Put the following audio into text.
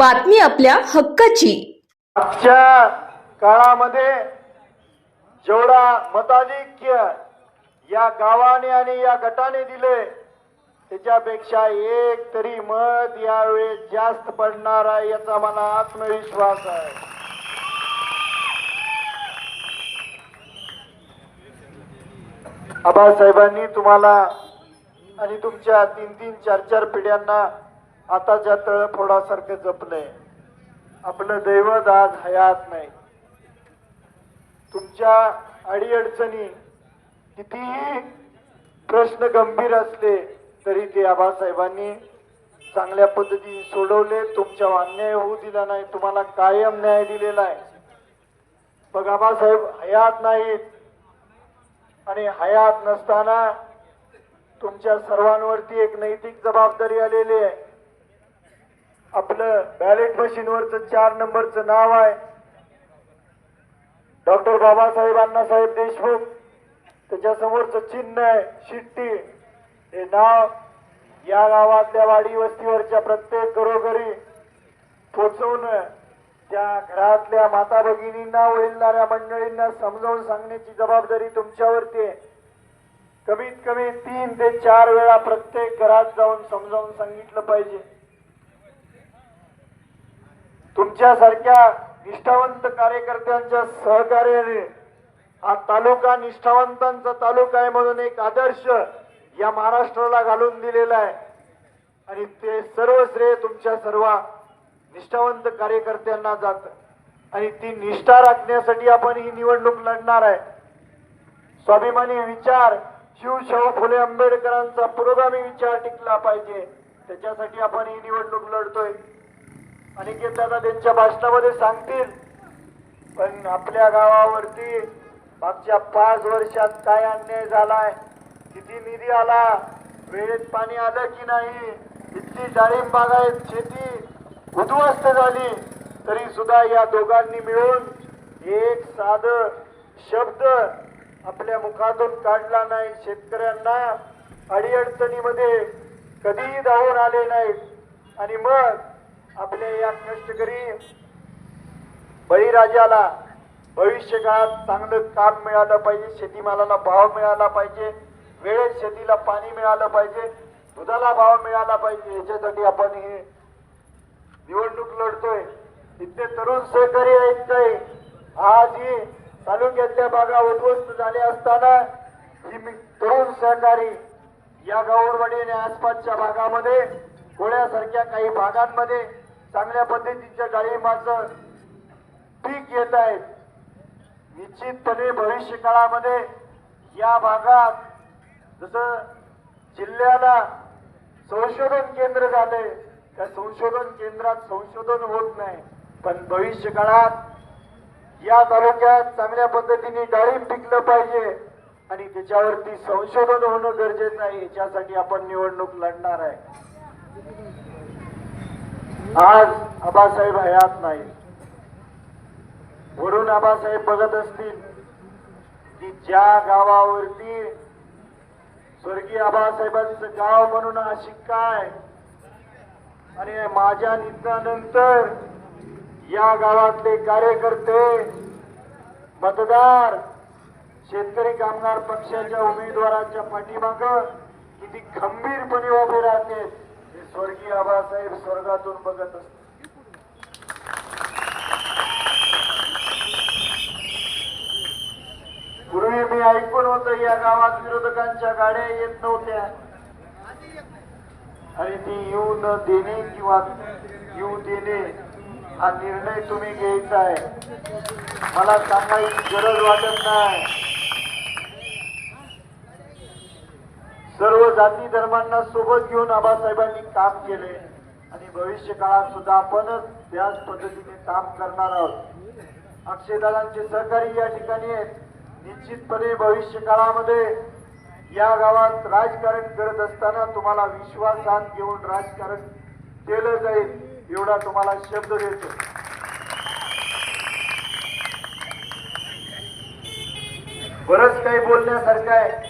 बातमी आपल्या हक्काची. आजच्या काळामध्ये जेवढा मताधिक्य या गावाने आणि या गटाने दिले त्याच्यापेक्षा एक तरी मत यावेळेस जास्त पडणार आहे याचा मला आत्मविश्वास आहे. आबासाहेबांनी तुम्हाला आणि तुमच्या तीन तीन चार चार पिढ्यांना आताच्या तळफोडासारखं जपलंय आपलं दैवत आज हयात नाही. तुमच्या अडीअडचणी कितीही प्रश्न गंभीर असले तरी ते आबासाहेबांनी चांगल्या पद्धतीने सोडवले. तुमच्या अन्याय होऊ दिला नाही तुम्हाला कायम न्याय दिलेला आहे. मग आबासाहेब हयात नाहीत आणि हयात नसताना तुमच्या सर्वांवरती एक नैतिक जबाबदारी आलेली आहे. आपलं बॅलेट मशीनवरचं चार नंबरचं नाव आहे. डॉक्टर बाबासाहेब अण्णासाहेब देशमुख. त्याच्यासमोरचं चिन्ह आहे शिट्टी. हे नाव या गावातल्या वाडी वस्तीवरच्या प्रत्येक घरोघरी पोचवणं त्या घरातल्या माता भगिनींना वडीलणाऱ्या मंडळींना समजावून सांगण्याची जबाबदारी तुमच्यावरती आहे. कमीत कमी तीन ते चार वेळा प्रत्येक घरात जाऊन समजावून सांगितलं पाहिजे. तुमच्यासारख्या निष्ठावंत कार्यकर्त्यांच्या सहकार्याने हा तालुका निष्ठावंतांचा तालुका आहे म्हणून एक आदर्श या महाराष्ट्राला घालून दिलेला आहे. आणि ते सर्व श्रेय तुमच्या सर्व निष्ठावंत कार्यकर्त्यांना जात. आणि ती निष्ठा राखण्यासाठी आपण ही निवडणूक लढणार आहे. स्वाभिमानी विचार शिवशाहू फुले आंबेडकरांचा पुरोगामी विचार टिकला पाहिजे. त्याच्यासाठी आपण ही निवडणूक लढतोय. अनिकेत दादा त्यांच्या भाषणामध्ये सांगतील पण आपल्या गावावरती मागच्या पाच वर्षात काय अन्याय झालाय किती निधी आला वेळेत पाणी आलं की नाही इतकी डाळिंब बागायत शेती उद्ध्वस्त झाली तरी सुद्धा या दोघांनी मिळून एक साध शब्द आपल्या मुखातून काढला नाही. शेतकऱ्यांना अडीअडचणीमध्ये कधीही धावून आले नाहीत. आणि मग आपल्या या कष्टकरी बळीराजाला भविष्य काळात चांगलं काम मिळालं पाहिजे शेतीमालाला भाव मिळाला पाहिजे वेळेत शेतीला पाणी मिळालं पाहिजे दुधाला भाव मिळाला पाहिजे याच्यासाठी आपण हे निवडणूक लढतोय. इथले तरुण सहकारी आहेत काही. आज ही तालुक्यातल्या भागा उद्ध्वस्त झाल्या असताना ही तरुण सहकारी या गावडवाडी आणि आसपासच्या भागामध्ये गोळ्यासारख्या काही भागांमध्ये चांगल्या पद्धतीच्या डाळिंबाचं पीक येत आहेत निश्चितपणे भविष्य काळामध्ये या भागात जसं जिल्ह्याला संशोधन केंद्र झाले त्या संशोधन केंद्रात संशोधन होत नाही. पण भविष्य काळात या तालुक्यात चांगल्या पद्धतीने डाळिंब पिकलं पाहिजे आणि त्याच्यावरती संशोधन होणं गरजेचं आहे. याच्यासाठी आपण निवडणूक लढणार आहे. आज आबासाहेब हयात नाही वरून आबासाहेब बघत असतील की ज्या गावावरती स्वर्गीय आबासाहेबांचं गाव म्हणून अशी काय? आणि माझ्या निधनानंतर या गावातले कार्यकर्ते मतदार शेतकरी कामगार पक्षाच्या उमेदवाराच्या पाठीमाग किती खंबीरपणे उभे राहते स्वर्गीय आबासाहेब स्वर्गातून बघत असत पूर्वी मी ऐकून होतं या गावात विरोधकांच्या गाड्या येत नव्हत्या. आणि ती येऊ न देणे किंवा येऊ देणे हा निर्णय तुम्ही घ्यायचा आहे. मला सांगायची गरज वाटत नाही. सर्व जाती धर्मांना सोबत घेऊन आबासाहेबांनी काम केले. आणि भविष्य काळात सुद्धा आपणच त्याच पद्धतीने काम करणार आहोत. अक्षयदादांचे सहकारी या ठिकाणी आहेत. निश्चितपणे भविष्य काळामध्ये या गावात राजकारण करत असताना तुम्हाला विश्वासात घेऊन राजकारण केलं जाईल एवढा तुम्हाला शब्द देतो. बरंच काही बोलण्यासारखं आहे.